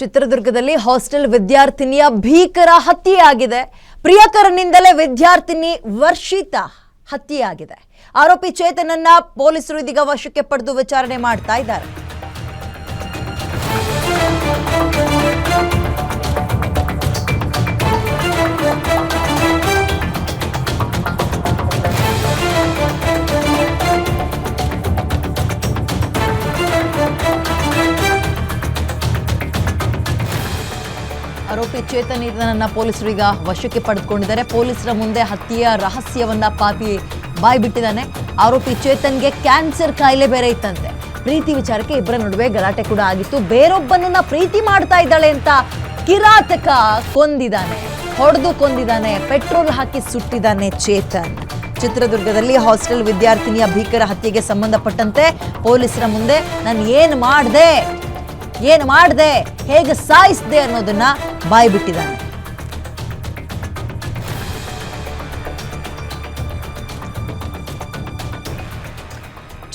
ಚಿತ್ರದುರ್ಗದಲ್ಲಿ ಹಾಸ್ಟೆಲ್ ವಿದ್ಯಾರ್ಥಿನಿಯ ಭೀಕರ ಹತ್ಯೆಯಾಗಿದೆ. ಪ್ರಿಯಕರನಿಂದಲೇ ವಿದ್ಯಾರ್ಥಿನಿ ವರ್ಷಿತ ಹತ್ಯೆಯಾಗಿದೆ. ಆರೋಪಿ ಚೇತನನ್ನ ಪೊಲೀಸರು ಇದೀಗ ವಶಕ್ಕೆ ಪಡೆದು ವಿಚಾರಣೆ ಮಾಡ್ತಾ ಇದ್ದಾರೆ. ಆರೋಪಿ ಚೇತನ್ ಇದನ್ನ ಪೊಲೀಸರು ಈಗ ವಶಕ್ಕೆ ಪಡೆದುಕೊಂಡಿದ್ದಾರೆ. ಪೊಲೀಸರ ಮುಂದೆ ಹತ್ಯೆಯ ರಹಸ್ಯವನ್ನ ಪಾಪಿ ಬಾಯ್ಬಿಟ್ಟಿದ್ದಾನೆ ಆರೋಪಿ ಚೇತನ್ಗೆ ಕ್ಯಾನ್ಸರ್ ಕಾಯಿಲೆ ಬೇರೆ ಇತ್ತಂತೆ. ಪ್ರೀತಿ ವಿಚಾರಕ್ಕೆ ಇಬ್ಬರ ನಡುವೆ ಗಲಾಟೆ ಕೂಡ ಆಗಿತ್ತು. ಬೇರೊಬ್ಬನನ್ನ ಪ್ರೀತಿ ಮಾಡ್ತಾ ಇದ್ದಾಳೆ ಅಂತ ಕಿರಾತಕ ಕೊಂದಿದ್ದಾನೆ. ಹೊಡೆದು ಕೊಂದಿದ್ದಾನೆ. ಪೆಟ್ರೋಲ್ ಹಾಕಿ ಸುಟ್ಟಿದ್ದಾನೆ ಚೇತನ್. ಚಿತ್ರದುರ್ಗದಲ್ಲಿ ಹಾಸ್ಟೆಲ್ ವಿದ್ಯಾರ್ಥಿನಿಯ ಭೀಕರ ಹತ್ಯೆಗೆ ಸಂಬಂಧಪಟ್ಟಂತೆ ಪೊಲೀಸರ ಮುಂದೆ, ನಾನು ಏನು ಮಾಡಿದೆ? ಏನು ಮಾಡಿದೆ, ಹೇಗೆ ಸಾಯಿಸಿದೆ ಅನ್ನೋದನ್ನ ಬಾಯ್ಬಿಟ್ಟಿದ್ದಾನೆ.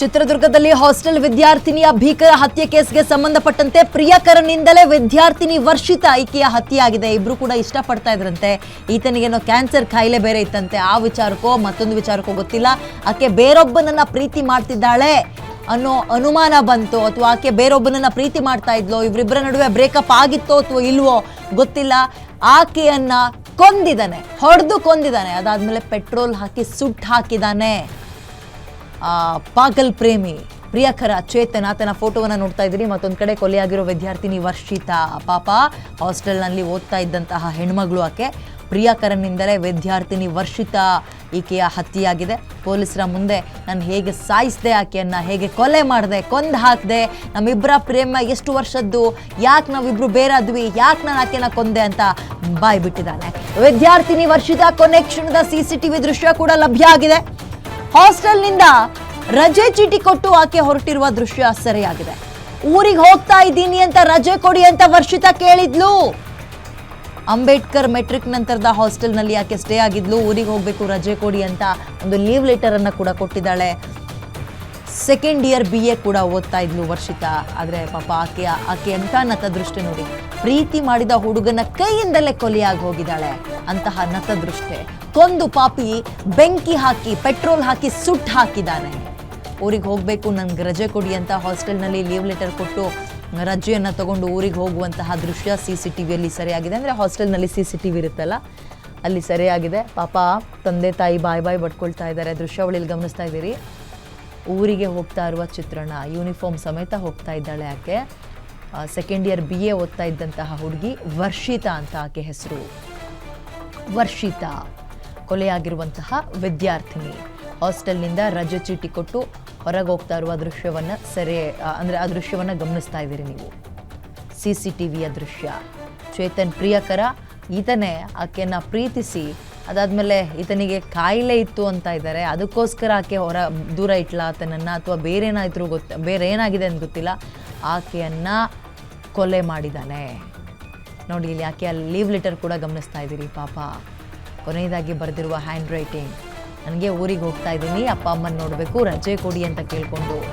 ಚಿತ್ರದುರ್ಗದಲ್ಲಿ ಹಾಸ್ಟೆಲ್ ವಿದ್ಯಾರ್ಥಿನಿಯ ಭೀಕರ ಹತ್ಯೆ ಕೇಸ್ಗೆ ಸಂಬಂಧಪಟ್ಟಂತೆ ಪ್ರಿಯಕರನಿಂದಲೇ ವಿದ್ಯಾರ್ಥಿನಿ ವರ್ಷಿತ ಈಕೆಯ ಹತ್ಯೆಯಾಗಿದೆ. ಇಬ್ರು ಕೂಡ ಇಷ್ಟಪಡ್ತಾ ಇದ್ರಂತೆ. ಈತನಿಗೇನೋ ಕ್ಯಾನ್ಸರ್ ಕಾಯಿಲೆ ಬೇರೆ ಇತ್ತಂತೆ. ಆ ವಿಚಾರಕ್ಕೋ ಮತ್ತೊಂದು ವಿಚಾರಕ್ಕೋ ಗೊತ್ತಿಲ್ಲ. ಆಕೆ ಬೇರೊಬ್ಬನನ್ನ ಪ್ರೀತಿ ಮಾಡ್ತಿದ್ದಾಳೆ. ಅನ್ನೋ ಅನುಮಾನ ಬಂತು ಅಥವಾ ಆಕೆ ಬೇರೊಬ್ಬನನ್ನ ಪ್ರೀತಿ ಮಾಡ್ತಾ ಇದ್ಲೋ ಇವರಿಬ್ಬರ ನಡುವೆ ಬ್ರೇಕಪ್ ಆಗಿತ್ತೋ ಅಥವಾ ಇಲ್ವೋ ಗೊತ್ತಿಲ್ಲ. ಆಕೆಯನ್ನ ಕೊಂದಿದ್ದಾನೆ ಹೊಡೆದು ಕೊಂದಿದ್ದಾನೆ ಅದಾದ್ಮೇಲೆ ಪೆಟ್ರೋಲ್ ಹಾಕಿ ಸುಟ್ಟು ಹಾಕಿದ್ದಾನೆ ಆ, ಪಾಗಲ್ ಪ್ರೇಮಿ. ಪ್ರಿಯಕರ ಚೇತನ್ ಆತನ ಫೋಟೋವನ್ನು ನೋಡ್ತಾ ಇದ್ದೀರಿ. ಮತ್ತೊಂದು ಕಡೆ ಕೊಲೆಯಾಗಿರೋ ವಿದ್ಯಾರ್ಥಿನಿ ವರ್ಷಿತಾ. ಪಾಪ ಹಾಸ್ಟೆಲ್ನಲ್ಲಿ ಓದ್ತಾ ಇದ್ದಂತಹ ಹೆಣ್ಮಗಳು ಆಕೆ. ಪ್ರಿಯಕರನಿಂದಲೇ ವಿದ್ಯಾರ್ಥಿನಿ ವರ್ಷಿತಾ ಈಕೆಯ ಹತ್ಯೆಯಾಗಿದೆ. ಪೊಲೀಸರ ಮುಂದೆ ನಾನು ಹೇಗೆ ಸಾಯಿಸಿದೆ ಆಕೆಯನ್ನ, ಹೇಗೆ ಕೊಲೆ ಮಾಡಿದೆ, ಕೊಂದು ಹಾಕಿದೆ, ನಮ್ಮಿಬ್ಬರ ಪ್ರೇಮ ಎಷ್ಟು ವರ್ಷದ್ದು, ಯಾಕೆ ನಾವಿಬ್ರು ಬೇರಾದ್ವಿ, ಯಾಕೆ ನಾನು ಆಕೆನ ಕೊಂದೆ ಅಂತ ಬಾಯ್ ಬಿಟ್ಟಿದ್ದಾನೆ. ವಿದ್ಯಾರ್ಥಿನಿ ವರ್ಷಿತಾ ಕೊನೆ ಕ್ಷಣದ ಸಿ ಸಿ ಟಿವಿ ದೃಶ್ಯ ಕೂಡ ಲಭ್ಯ ಆಗಿದೆ. ಹಾಸ್ಟೆಲ್ನಿಂದ ರಜೆ ಚೀಟಿ ಕೊಟ್ಟು ಆಕೆ ಹೊರಟಿರುವ ದೃಶ್ಯ ಸರಿಯಾಗಿದೆ. ಊರಿಗೆ ಹೋಗ್ತಾ ಇದ್ದೀನಿ ಅಂತ ರಜೆ ಕೊಡಿ ಅಂತ ವರ್ಷಿತಾ ಕೇಳಿದ್ಲು. ಅಂಬೇಡ್ಕರ್ ಮೆಟ್ರಿಕ್ ನಂತರದ ಹಾಸ್ಟೆಲ್ನಲ್ಲಿ ಆಕೆ ಸ್ಟೇ ಆಗಿದ್ಲು? ಊರಿಗೆ ಹೋಗಬೇಕು, ರಜೆ ಕೊಡಿ ಅಂತ ಒಂದು ಲೀವ್ ಲೆಟರ್ ಅನ್ನ ಕೂಡ ಕೊಟ್ಟಿದ್ದಾಳೆ. ಸೆಕೆಂಡ್ ಇಯರ್ ಬಿ ಎ ಕೂಡ ಓದ್ತಾ ಇದ್ಲು ವರ್ಷಿತಾ. ಆದರೆ ಪಾಪ ಆಕೆ ಆಕೆ ಅಂತ ನತದೃಷ್ಟಿ ನೋಡಿ. ಪ್ರೀತಿ ಮಾಡಿದ ಹುಡುಗನ ಕೈಯಿಂದಲೇ ಕೊಲೆಯಾಗಿ ಹೋಗಿದ್ದಾಳೆ. ಅಂತಹ ನತದೃಷ್ಟೆ. ಕೊಂದು ಪಾಪಿ ಬೆಂಕಿ ಹಾಕಿ ಪೆಟ್ರೋಲ್ ಹಾಕಿ ಸುಟ್ಟು ಹಾಕಿದ್ದಾನೆ. ಊರಿಗೆ ಹೋಗಬೇಕು, ನನ್ಗೆ ರಜೆ ಕೊಡಿ ಅಂತ ಹಾಸ್ಟೆಲ್ನಲ್ಲಿ ಲೀವ್ ಲೆಟರ್ ಕೊಟ್ಟು ರಜೆಯನ್ನು ತಗೊಂಡು ಊರಿಗೆ ಹೋಗುವಂತಹ ದೃಶ್ಯ ಸಿ ಸಿ ಟಿ ವಿಯಲ್ಲಿ ಸರಿಯಾಗಿದೆ ಅಂದರೆ ಹಾಸ್ಟೆಲ್ನಲ್ಲಿ ಸಿ ಸಿ ಟಿ ವಿ ಇರುತ್ತಲ್ಲ, ಅಲ್ಲಿ ಸರಿಯಾಗಿದೆ. ಪಾಪ ತಂದೆ ತಾಯಿ ಬಾಯ್ ಬಾಯ್ ಬಡ್ಕೊಳ್ತಾ ಇದ್ದಾರೆ. ದೃಶ್ಯಾವಳಿಯಲ್ಲಿ ಗಮನಿಸ್ತಾ ಇದ್ದೀರಿ. ಊರಿಗೆ ಹೋಗ್ತಾ ಇರುವ ಚಿತ್ರಣ, ಯೂನಿಫಾರ್ಮ್ ಸಮೇತ ಹೋಗ್ತಾ ಇದ್ದಾಳೆ ಆಕೆ. ಸೆಕೆಂಡ್ ಇಯರ್ ಬಿ ಎ ಓದ್ತಾ ಇದ್ದಂತಹ ಹುಡುಗಿ ವರ್ಷಿತಾ ಅಂತ ಆಕೆ ಹೆಸರು. ವರ್ಷಿತಾ. ಕೊಲೆಯಾಗಿರುವಂತಹ ವಿದ್ಯಾರ್ಥಿನಿ. ಹಾಸ್ಟೆಲ್ನಿಂದ ರಜೆ ಚೀಟಿ ಕೊಟ್ಟು ಹೊರಗೆ ಹೋಗ್ತಾ ಇರುವ ದೃಶ್ಯವನ್ನು ಸೆರೆ ಅಂದ್ರೆ ಆ ದೃಶ್ಯವನ್ನು ಗಮನಿಸ್ತಾ ಇದ್ದೀರಿ ನೀವು. ಸಿ ಸಿ ಟಿ ವಿಯ ದೃಶ್ಯ. ಚೇತನ್ ಪ್ರಿಯಕರ, ಈತನೇ ಆಕೆಯನ್ನ ಪ್ರೀತಿಸಿ, ಅದಾದ್ಮೇಲೆ ಈತನಿಗೆ ಕಾಯಿಲೆ ಇತ್ತು ಅಂತ ಇದ್ದಾರೆ. ಅದಕ್ಕೋಸ್ಕರ ಆಕೆ ಹೊರ, ದೂರ ಇಟ್ಲ ಆತನನ್ನ, ಅಥವಾ ಬೇರೆ ಏನಾಯ್ತು ಗೊತ್ತ ಬೇರೆ ಏನಾಗಿದೆ ಅಂತ ಗೊತ್ತಿಲ್ಲ. ಆಕೆಯನ್ನ ಕೊಲೆ ಮಾಡಿದ್ದಾನೆ. ನೋಡಿ, ಇಲ್ಲಿ ಆಕೆ ಅಲ್ಲಿ ಲೀವ್ ಲೆಟರ್ ಕೂಡ ಗಮನಿಸ್ತಾ ಇದ್ದೀರಿ, ಪಾಪ. ಕೊನೆಯದಾಗಿ ಬರೆದಿರುವ ಹ್ಯಾಂಡ್ ರೈಟಿಂಗ್ ನನಗೆ ಊರಿಗೆ ಹೋಗ್ತಾ ಇದ್ದೀನಿ, ಅಪ್ಪ ಅಮ್ಮನ ನೋಡಬೇಕು, ರಜೆ ಕೊಡಿ ಅಂತ ಕೇಳಿಕೊಂಡು.